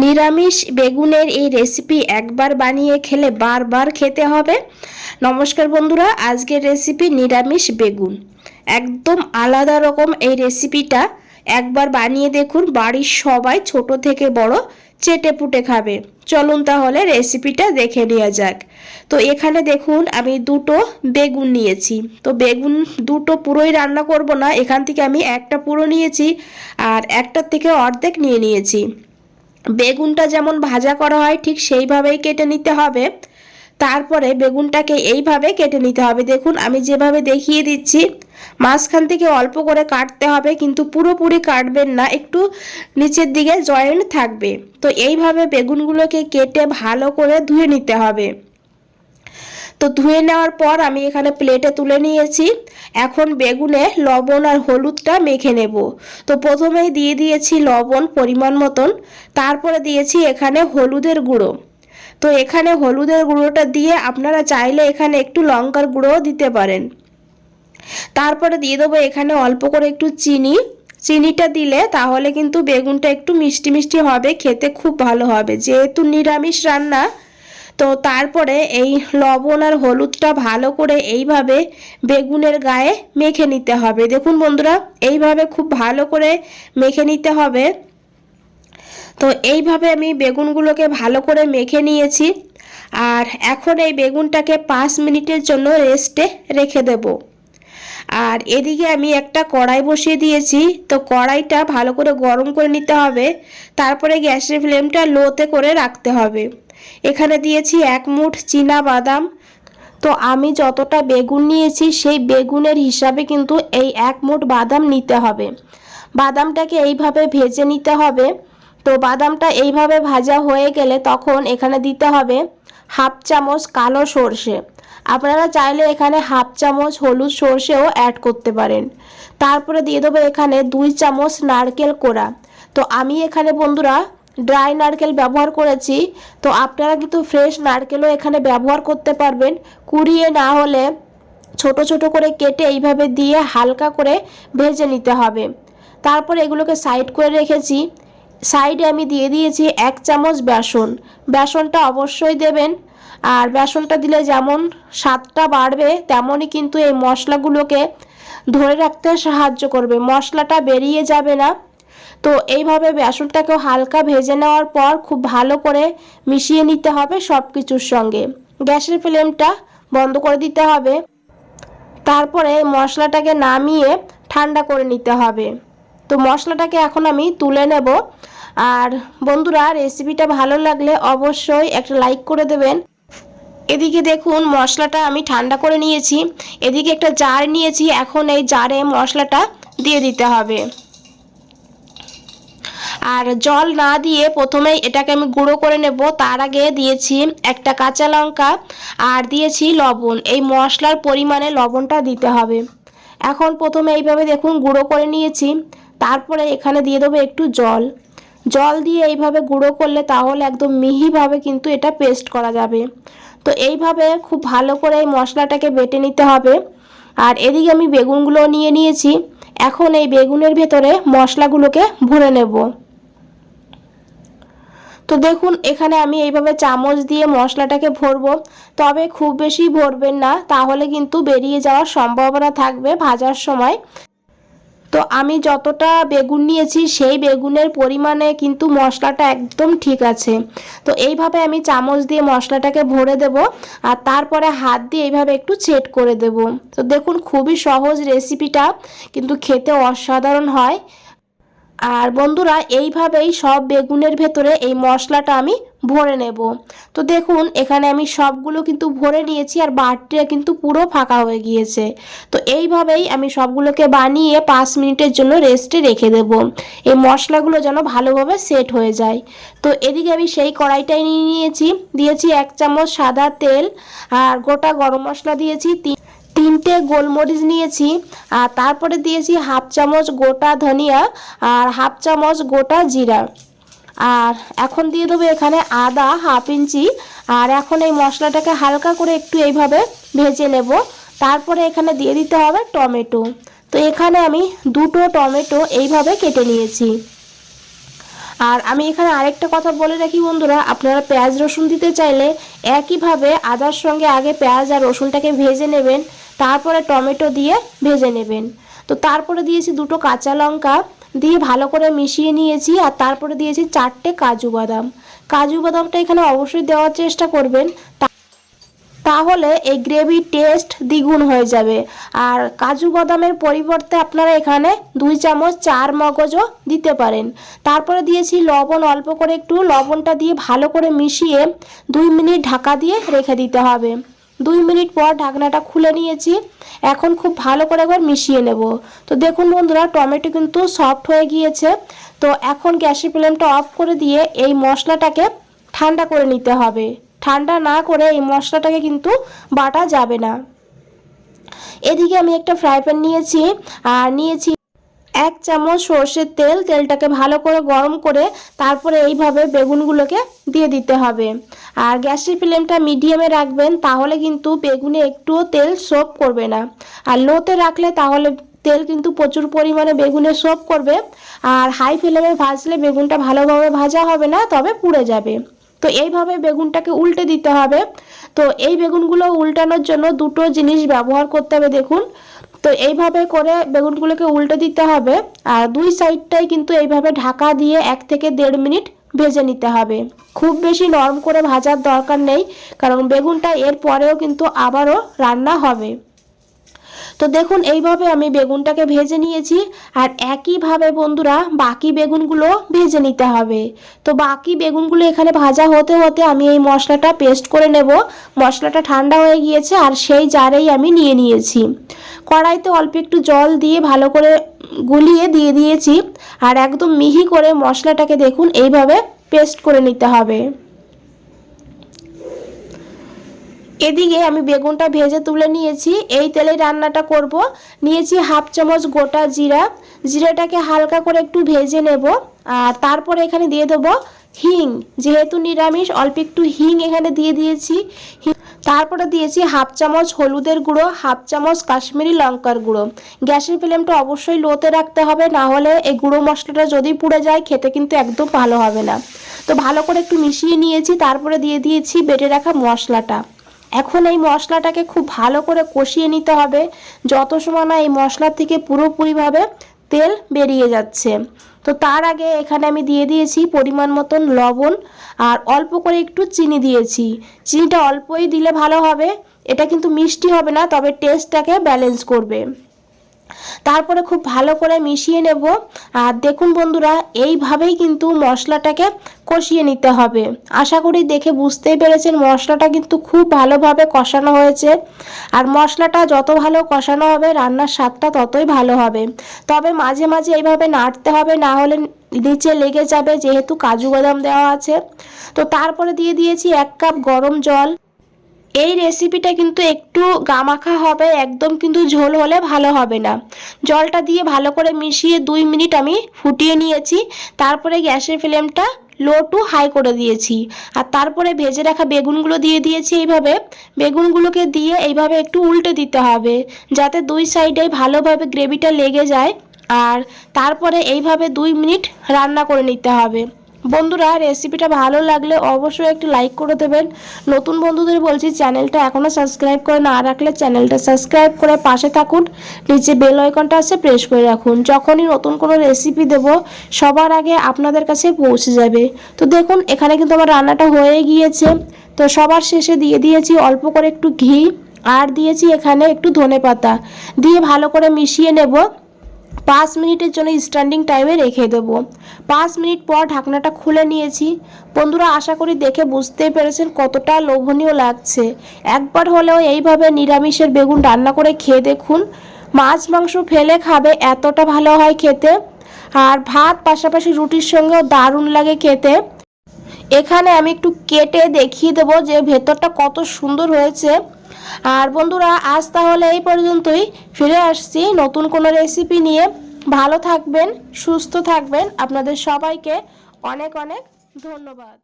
নিরামিষ বেগুনের এই রেসিপি একবার বানিয়ে খেলে বারবার খেতে হবে। নমস্কার বন্ধুরা, আজকের রেসিপি নিরামিষ বেগুন। একদম আলাদা রকম এই রেসিপিটা একবার বানিয়ে দেখুন, বাড়ির সবাই ছোট থেকে বড় চেটে পুটে খাবে। চলুন তাহলে রেসিপিটা দেখে নেওয়া যাক। তো এখানে দেখুন, আমি দুটো বেগুন নিয়েছি। তো বেগুন দুটো পুরোই রান্না করব না, এখান থেকে আমি একটা পুরো নিয়েছি আর একটার থেকে অর্ধেক নিয়ে নিয়েছি। বেগুনটা যেমন ভাজা করা হয়, ঠিক সেইভাবেই কেটে নিতে হবে। তারপরে বেগুনটাকে এইভাবে কেটে নিতে হবে। দেখুন, আমি যেভাবে দেখিয়ে দিচ্ছি, মাঝখান থেকে অল্প করে কাটতে হবে, কিন্তু পুরোপুরি কাটবেন না, একটু নিচের দিকে জয়েন্ট থাকবে। তো এইভাবে বেগুনগুলোকে কেটে ভালো করে ধুয়ে নিতে হবে। তো ধুয়ে নেওয়ার পর আমি এখানে প্লেটে তুলে নিয়েছি। এখন বেগুনে, লবণ আর হলুদটা মেখে নেব। তো প্রথমেই দিয়ে দিয়েছি লবণ পরিমাণ মতন। তারপরে দিয়েছি এখানে হলুদের গুঁড়ো। তো এখানে হলুদের গুঁড়োটা দিয়ে আপনারা চাইলে এখানে একটু লঙ্কার গুঁড়োও দিতে পারেন। তারপরে দিয়ে দেবো এখানে অল্প করে একটু চিনি। চিনিটা দিলে তাহলে কিন্তু বেগুনটা একটু মিষ্টি মিষ্টি হবে, খেতে খুব ভালো হবে। যেহেতু নিরামিষ রান্না তো তারপরে এই লবণ আর হলুদটা ভালো করে এইভাবে বেগুনের গায়ে মেখে নিতে হবে। দেখুন বন্ধুরা, এইভাবে খুব ভালো করে মেখে নিতে হবে। তো এইভাবে আমি বেগুনগুলোকে ভালো করে মেখে নিয়েছি। আর এখন এই বেগুনটাকে পাঁচ মিনিটের জন্য রেস্টে রেখে দেব। আর এদিকে আমি একটা কড়াই বসিয়ে দিয়েছি। তো কড়াইটা ভালো করে গরম করে নিতে হবে। তারপরে গ্যাসের ফ্লেমটা লোতে করে রাখতে হবে। এখানে দিয়েছি এক মুঠ চীনা বাদাম। তো আমি যতটা বেগুন নিয়েছি, সেই বেগুনের হিসাবে কিন্তু এই এক মুঠ বাদাম নিতে হবে। বাদামটাকে এইভাবে ভেজে নিতে হবে। তো বাদামটা এইভাবে ভাজা হয়ে গেলে তখন এখানে দিতে হবে হাফ চামচ কালো সর্ষে। আপনারা চাইলে এখানে হাফ চামচ হলুদ সর্ষেও অ্যাড করতে পারেন। তারপরে দিয়ে দেবো এখানে দুই চামচ নারকেল কোড়া। তো আমি এখানে বন্ধুরা ড্রাই নারকেল ব্যবহার করেছি, তো আপনারা কিন্তু ফ্রেশ নারকেলও এখানে ব্যবহার করতে পারবেন। কুড়িয়ে না হলে ছোট ছোট করে কেটে এইভাবে দিয়ে হালকা করে ভেজে নিতে হবে। তারপর এগুলোকে সাইড করে রেখেছি। সাইডে আমি দিয়ে দিয়েছি এক চামচ বেসন। বেসনটা অবশ্যই দেবেন। আর বেসনটা দিলে যেমন স্বাদটা বাড়বে, তেমনই কিন্তু এই মশলাগুলোকে ধরে রাখতে সাহায্য করবে। মশলাটা বেরিয়ে যাবে না। তো এইভাবে বেসনটাকেও হালকা ভেজে নেওয়ার পর খুব ভালো করে মিশিয়ে নিতে হবে সব কিছুর সঙ্গে। গ্যাসের ফ্লেমটা বন্ধ করে দিতে হবে। তারপরে মশলাটাকে নামিয়ে ঠান্ডা করে নিতে হবে। তো মশলাটাকে এখন আমি তুলে নেব। আর বন্ধুরা, রেসিপিটা ভালো লাগলে অবশ্যই একটা লাইক করে দেবেন। এদিকে দেখুন, মশলাটা আমি ঠান্ডা করে নিয়েছি। এদিকে একটা জার নিয়েছি। এখন এই জারে মশলাটা দিয়ে দিতে হবে। আর জল না দিয়ে প্রথমেই এটাকে আমি গুঁড়ো করে নেব। তার আগে দিয়েছি একটা কাঁচা লঙ্কা আর দিয়েছি লবণ। এই মশলার পরিমাণে লবণটা দিতে হবে। এখন প্রথমে এইভাবে দেখুন গুঁড়ো করে নিয়েছি। তারপরে এখানে দিয়ে দেবো একটু জল। জল দিয়ে এইভাবে গুঁড়ো করলে তাহলে একদম মিহিভাবে কিন্তু এটা পেস্ট করা যাবে। তো এইভাবে খুব ভালো করে এই মশলাটাকে বেটে নিতে হবে। আর এদিকে আমি বেগুনগুলো নিয়ে নিয়েছি। এখন এই বেগুনের ভেতরে মশলাগুলোকে ভরে নেব। তো দেখুন, এখানে আমি এইভাবে চামচ দিয়ে মশলাটাকে ভরবো। তবে খুব বেশি ভরবেন না, তাহলে কিন্তু বেরিয়ে যাওয়ার সম্ভাবনা থাকবে ভাজার সময়। তো আমি যতটা বেগুন নিয়েছি, সেই বেগুনের পরিমাণে কিন্তু মশলাটা একদম ঠিক আছে। তো এইভাবে আমি চামচ দিয়ে মশলাটাকে ভরে দেব, আর তারপরে হাত দিয়ে এইভাবে একটু ছেট করে দেব। তো দেখুন, খুবই সহজ রেসিপিটা, কিন্তু খেতে অসাধারণ হয়। আর বন্ধুরা, এইভাবেই সব বেগুনের ভেতরে এই মশলাটা আমি ভরে নেব। তো দেখুন, এখানে আমি সবগুলো কিন্তু ভরে নিয়েছি আর বাটিটা কিন্তু পুরো ফাঁকা হয়ে গিয়েছে। তো এইভাবেই আমি সবগুলোকে বানিয়ে পাঁচ মিনিটের জন্য রেস্টে রেখে দেব। এই মশলাগুলো যেন ভালোভাবে সেট হয়ে যায়। তো এদিকে আমি সেই কড়াইটাই নিয়ে নিয়েছি। দিয়েছি এক চামচ সাদা তেল আর গোটা গরম মশলা দিয়েছি তিন তিনটে গোলমরিচ নিয়েছি, আর তারপরে দিয়েছি হাফ চামচ গোটা ধনিয়া আর হাফ চামচ গোটা জিরা। আর এখন দিয়ে দেবো এখানে আদা হাফ ইঞ্চি। আর এখন এই মশলাটাকে হালকা করে একটু এইভাবে ভেজে নেব। তারপরে এখানে দিয়ে দিতে হবে টমেটো। তো এখানে আমি দুটো টমেটো এইভাবে কেটে নিয়েছি। আর আমি এখানে আরেকটা কথা বলে রাখি বন্ধুরা, আপনারা পেঁয়াজ রসুন দিতে চাইলে একইভাবে আদার সঙ্গে আগে পেঁয়াজ আর রসুনটাকে ভেজে নেবেন। তারপরে টমেটো দিয়ে ভেজে নেবেন। তো তারপরে দিয়েছি দুটো কাঁচা লঙ্কা, দিয়ে ভালো করে মিশিয়ে নিয়েছি, আর তারপরে দিয়েছি চারটে কাজু বাদাম। কাজু বাদামটা এখানে অবশ্যই দেওয়ার চেষ্টা করবেন তাহলে এই গ্রেভির টেস্ট দ্বিগুণ হয়ে যাবে। আর কাজু বাদামের পরিবর্তে আপনারা এখানে দুই চামচ চার মগজও দিতে পারেন। তারপরে দিয়েছি লবণ, অল্প করে একটু লবণটা দিয়ে ভালো করে মিশিয়ে দুই মিনিট ঢাকা দিয়ে রেখে দিতে হবে। দুই মিনিট পর ঢাকনাটা খুলে নিয়েছি। এখন খুব ভালো করে একবার মিশিয়ে নেব। তো দেখুন বন্ধুরা, টমেটো কিন্তু সফট হয়ে গিয়েছে। তো এখন গ্যাসের ফ্লেমটা অফ করে দিয়ে এই মশলাটাকে ঠান্ডা করে নিতে হবে। ঠান্ডা না করে এই মশলাটাকে কিন্তু বাটা যাবে না। এদিকে আমি একটা ফ্রাই প্যান নিয়েছি, আর নিয়েছি এক চামচ সর্ষের তেল, তেলটাকে ভালো করে গরম করে তারপরে এইভাবে বেগুনগুলোকে দিয়ে দিতে হবে। আর গ্যাসের ফ্লেমটা মিডিয়ামে রাখবেন, তাহলে কিন্তু বেগুনে একটুও তেল সোপ করবে না। আর লোতে রাখলে তাহলে তেল কিন্তু প্রচুর পরিমাণে বেগুনে সোপ করবে। আর হাই ফ্লেমে ভাজলে বেগুনটা ভালোভাবে ভাজা হবে না, তবে পুড়ে যাবে। তো এইভাবে বেগুনটাকে উল্টে দিতে হবে। তো এই বেগুনগুলো উল্টানোর জন্য দুটো জিনিস ব্যবহার করতে হবে, দেখুন। তো এইভাবে করে বেগুনগুলোকে উল্টে দিতে হবে আর দুই সাইডটাই কিন্তু এইভাবে ঢাকা দিয়ে এক থেকে দেড় মিনিট ভেজে নিতে হবে। খুব বেশি নরম করে ভাজার দরকার নেই, কারণ বেগুনটা এর পরেও কিন্তু আবারও রান্না হবে। তো দেখুন, এইভাবে আমি বেগুনটাকে ভেজে নিয়েছি আর একইভাবে বন্ধুরা বাকি বেগুনগুলো ভেজে নিতে হবে। তো বাকি বেগুনগুলো এখানে ভাজা হতে হতে আমি এই মশলাটা পেস্ট করে নেব। মশলাটা ঠান্ডা হয়ে গিয়েছে আর সেই জারেই আমি নিয়ে নিয়েছি। কড়াইতে অল্প একটু জল দিয়ে ভালো করে গুলিয়ে দিয়ে দিয়েছি। আর একদম মিহি করে মশলাটাকে দেখুন, এইভাবে পেস্ট করে নিতে হবে। এদিকে আমি বেগুনটা ভেজে তুলে নিয়েছি। এই তেলে রান্নাটা করব। নিয়েছি হাফ চামচ গোটা জিরা। জিরাটাকে হালকা করে একটু ভেজে নেব। আর তারপরে এখানে দিয়ে দেবো হিং। যেহেতু নিরামিষ, অল্প একটু হিং এখানে দিয়ে দিয়েছি। তারপরে দিয়েছি হাফ চামচ হলুদের গুঁড়ো, হাফ চামচ কাশ্মীরি লঙ্কার গুঁড়ো। গ্যাসের ফ্লেমটা অবশ্যই লোতে রাখতে হবে, না হলে এই গুঁড়ো মশলাটা যদি পুড়ে যায়, খেতে কিন্তু একদম ভালো হবে না। তো ভালো করে একটু মিশিয়ে নিয়েছি, তারপরে দিয়ে দিয়েছি বেটে রাখা মশলাটা। এখন এই মশলাটাকে খুব ভালো করে কষিয়ে নিতে হবে। যত সময় না এই মশলা থেকে পুরোপুরিভাবে তেল বেরিয়ে যাচ্ছে। তো তার আগে এখানে আমি দিয়ে দিয়েছি পরিমাণ মতন লবণ আর অল্প করে একটু চিনি দিয়েছি। চিনিটা অল্পই দিলে ভালো হবে। এটা কিন্তু মিষ্টি হবে না, তবে টেস্টটাকে ব্যালেন্স করবে। তারপরে খুব ভালো করে মিশিয়ে নেব। আর দেখুন বন্ধুরা, এইভাবেই কিন্তু মশলাটাকে কষিয়ে নিতে হবে। আশা করি দেখে বুঝতেই পেরেছেন, মশলাটা কিন্তু খুব ভালোভাবে কষানো হয়েছে। আর মশলাটা যত ভালো কষানো হবে, রান্নার স্বাদটা ততই ভালো হবে। তবে মাঝে মাঝে এইভাবে নাড়তে হবে, না হলে নিচে লেগে যাবে যেহেতু কাজু বাদাম দেওয়া আছে। তো তারপরে দিয়ে দিয়েছি এক কাপ গরম জল। এই রেসিপিটা কিন্তু একটু গামাখা হবে, একদম কিন্তু ঝোল হলে ভালো হবে না। জলটা দিয়ে ভালো করে মিশিয়ে দুই মিনিট আমি ফুটিয়ে নিয়েছি। তারপরে গ্যাসের ফ্লেমটা লো টু হাই করে দিয়েছি। আর তারপরে ভেজে রাখা বেগুনগুলো দিয়ে দিয়েছি এইভাবে। বেগুনগুলোকে দিয়ে এইভাবে একটু উল্টে দিতে হবে, যাতে দুই সাইডে ভালোভাবে গ্রেভিটা লেগে যায়। আর তারপরে এইভাবে দুই মিনিট রান্না করে নিতে হবে। বন্ধুরা রেসিপিটা ভালো লাগলে অবশ্যই একটু লাইক করে দেবেন। নতুন বন্ধুদের বলছি, চ্যানেলটা এখনও সাবস্ক্রাইব করে না রাখলে চ্যানেলটা সাবস্ক্রাইব করে পাশে থাকুন। নিচে বেল আইকনটা আছে প্রেস করে রাখুন। যখনই নতুন কোনো রেসিপি দেব, সবার আগে আপনাদের কাছে পৌঁছে যাবে। তো দেখুন, এখানে কিন্তু আমার রান্নাটা হয়ে গিয়েছে। তো সবার শেষে দিয়ে দিয়েছি অল্প করে একটু ঘি, আর দিয়েছি এখানে একটু ধনে পাতা দিয়ে ভালো করে মিশিয়ে নেব। পাঁচ মিনিটের জন্য স্ট্যান্ডিং টাইমে রেখে দেবো। পাঁচ মিনিট পর ঢাকনাটা খুলে নিয়েছি। বন্ধুরা, আশা করি দেখে বুঝতেই পেরেছেন কতটা লোভনীয় লাগছে। একবার হলেও এইভাবে নিরামিষের বেগুন রান্না করে খেয়ে দেখুন, মাছ, মাংস ফেলে খাবে এতটা ভালো হয় খেতে। আর ভাত, পাশাপাশি রুটির সঙ্গেও দারুণ লাগে খেতে। এখানে আমি একটু কেটে দেখিয়ে দেবো যে ভেতরটা কত সুন্দর হয়েছে। আর বন্ধুরা, আজ তাহলে এই পর্যন্তই। ফিরে আসছি নতুন কোনো রেসিপি নিয়ে। ভালো থাকবেন, সুস্থ থাকবেন। আপনাদের সবাইকে অনেক অনেক ধন্যবাদ।